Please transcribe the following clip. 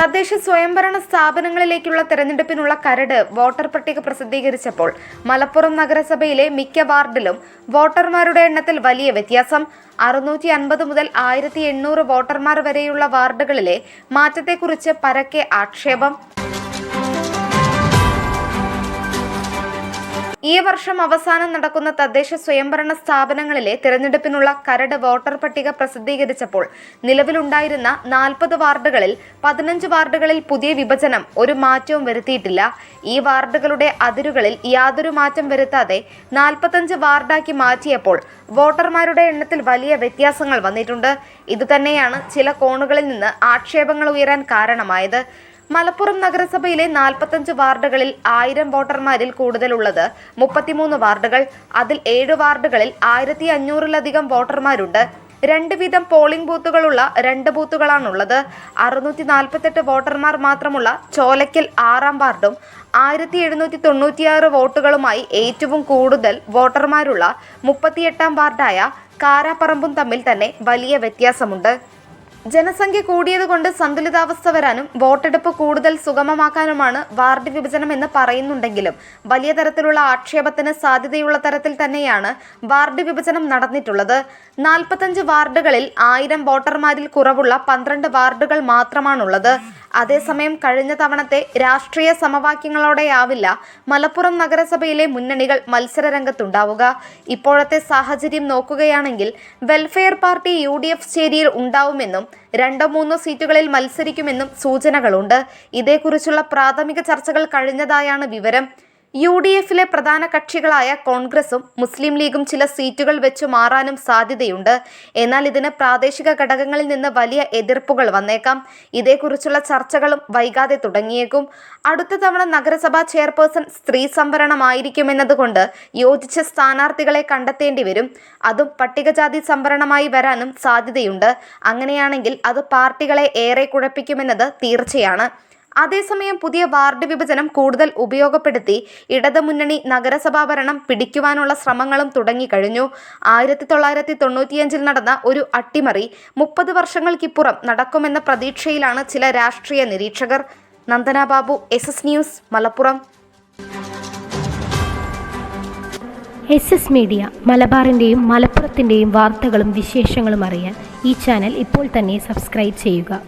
തദ്ദേശ സ്വയംഭരണ സ്ഥാപനങ്ങളിലേക്കുള്ള തെരഞ്ഞെടുപ്പിനുള്ള കരട് വോട്ടർ പട്ടിക പ്രസിദ്ധീകരിച്ചപ്പോൾ മലപ്പുറം നഗരസഭയിലെ മിക്ക വാർഡിലും വോട്ടർമാരുടെ എണ്ണത്തിൽ വലിയ വ്യത്യാസം. അറുന്നൂറ്റി അൻപത് മുതൽ ആയിരത്തി എണ്ണൂറ് വോട്ടർമാർ വരെയുള്ള വാർഡുകളിലെ മാറ്റത്തെക്കുറിച്ച് പരക്കെ ആക്ഷേപം. ഈ വർഷം അവസാനം നടക്കുന്ന തദ്ദേശ സ്വയംഭരണ സ്ഥാപനങ്ങളിലെ തിരഞ്ഞെടുപ്പിനുള്ള കരട് വോട്ടർ പട്ടിക പ്രസിദ്ധീകരിച്ചപ്പോൾ നിലവിലുണ്ടായിരുന്ന നാൽപ്പത് വാർഡുകളിൽ പതിനഞ്ച് വാർഡുകളിൽ പുതിയ വിഭജനം ഒരു മാറ്റവും വരുത്തിയിട്ടില്ല. ഈ വാർഡുകളുടെ അതിരുകളിൽ യാതൊരു മാറ്റം വരുത്താതെ നാൽപ്പത്തഞ്ച് വാർഡാക്കി മാറ്റിയപ്പോൾ വോട്ടർമാരുടെ എണ്ണത്തിൽ വലിയ വ്യത്യാസങ്ങൾ വന്നിട്ടുണ്ട്. ഇതുതന്നെയാണ് ചില കോണുകളിൽ നിന്ന് ആക്ഷേപങ്ങൾ ഉയരാൻ കാരണമായത്. മലപ്പുറം നഗരസഭയിലെ നാൽപ്പത്തഞ്ച് വാർഡുകളിൽ ആയിരം വോട്ടർമാരിൽ കൂടുതലുള്ളത് മുപ്പത്തിമൂന്ന് വാർഡുകൾ. അതിൽ ഏഴ് വാർഡുകളിൽ ആയിരത്തി അഞ്ഞൂറിലധികം വോട്ടർമാരുണ്ട്. രണ്ട് വീതം പോളിംഗ് ബൂത്തുകളുള്ള രണ്ട് ബൂത്തുകളാണുള്ളത്. അറുന്നൂറ്റി നാൽപ്പത്തെട്ട് വോട്ടർമാർ മാത്രമുള്ള ചോലയ്ക്കൽ ആറാം വാർഡും ആയിരത്തി എഴുന്നൂറ്റി തൊണ്ണൂറ്റിയാറ് വോട്ടുകളുമായി ഏറ്റവും കൂടുതൽ വോട്ടർമാരുള്ള മുപ്പത്തിയെട്ടാം വാർഡായ കാരാപ്പറമ്പും തമ്മിൽ തന്നെ വലിയ വ്യത്യാസമുണ്ട്. ജനസംഖ്യ കൂടിയതുകൊണ്ട് സന്തുലിതാവസ്ഥ വരാനും വോട്ടെടുപ്പ് കൂടുതൽ സുഗമമാക്കാനുമാണ് വാർഡ് വിഭജനം എന്ന് പറയുന്നുണ്ടെങ്കിലും വലിയ തരത്തിലുള്ള ആക്ഷേപത്തിന് സാധ്യതയുള്ള തരത്തിൽ തന്നെയാണ് വാർഡ് വിഭജനം നടന്നിട്ടുള്ളത്. നാൽപ്പത്തഞ്ച് വാർഡുകളിൽ ആയിരം വോട്ടർമാരിൽ കുറവുള്ള പന്ത്രണ്ട് വാർഡുകൾ മാത്രമാണുള്ളത്. അതേസമയം കഴിഞ്ഞ തവണത്തെ രാഷ്ട്രീയ സമവാക്യങ്ങളോടെയാവില്ല മലപ്പുറം നഗരസഭയിലെ മുന്നണികൾ മത്സര രംഗത്തുണ്ടാവുക ഇപ്പോഴത്തെ സാഹചര്യം നോക്കുകയാണെങ്കിൽ welfare party U D F ചേരിയിൽ ഉണ്ടാവുമെന്നും രണ്ടോ മൂന്നോ സീറ്റുകളിൽ മത്സരിക്കുമെന്നും സൂചനകളുണ്ട്. ഇതേക്കുറിച്ചുള്ള പ്രാഥമിക ചർച്ചകൾ കഴിഞ്ഞതായാണ് വിവരം. യു ഡി എഫിലെ പ്രധാന കക്ഷികളായ കോൺഗ്രസും മുസ്ലിം ലീഗും ചില സീറ്റുകൾ വെച്ചു മാറാനും സാധ്യതയുണ്ട്. എന്നാൽ ഇതിന് പ്രാദേശിക ഘടകങ്ങളിൽ നിന്ന് വലിയ എതിർപ്പുകൾ വന്നേക്കാം. ഇതേക്കുറിച്ചുള്ള ചർച്ചകളും വൈകാതെ തുടങ്ങിയേക്കും. അടുത്ത തവണ നഗരസഭാ ചെയർപേഴ്സൺ സ്ത്രീ സംവരണമായിരിക്കുമെന്നതുകൊണ്ട് യോജിച്ച സ്ഥാനാർത്ഥികളെ കണ്ടെത്തേണ്ടി വരും. അതും പട്ടികജാതി സംവരണമായി വരാനും സാധ്യതയുണ്ട്. അങ്ങനെയാണെങ്കിൽ അത് പാർട്ടികളെ ഏറെ കുഴപ്പിക്കുമെന്നത് തീർച്ചയാണ്. അതേസമയം പുതിയ വാർഡ് വിഭജനം കൂടുതൽ ഉപയോഗപ്പെടുത്തി ഇടതുമുന്നണി നഗരസഭാ ഭരണം പിടിക്കുവാനുള്ള ശ്രമങ്ങളും തുടങ്ങിക്കഴിഞ്ഞു. ആയിരത്തി തൊള്ളായിരത്തി തൊണ്ണൂറ്റിയഞ്ചിൽ നടന്ന ഒരു അട്ടിമറി മുപ്പത് വർഷങ്ങൾക്കിപ്പുറം നടക്കുമെന്ന പ്രതീക്ഷയിലാണ് ചില രാഷ്ട്രീയ നിരീക്ഷകർ. Nandana Babu S S news Malappuram. S S media മലബാറിന്റെയും മലപ്പുറത്തിന്റെയും വാർത്തകളും വിശേഷങ്ങളും അറിയാൻ ഈ ചാനൽ ഇപ്പോൾ തന്നെ സബ്സ്ക്രൈബ് ചെയ്യുക.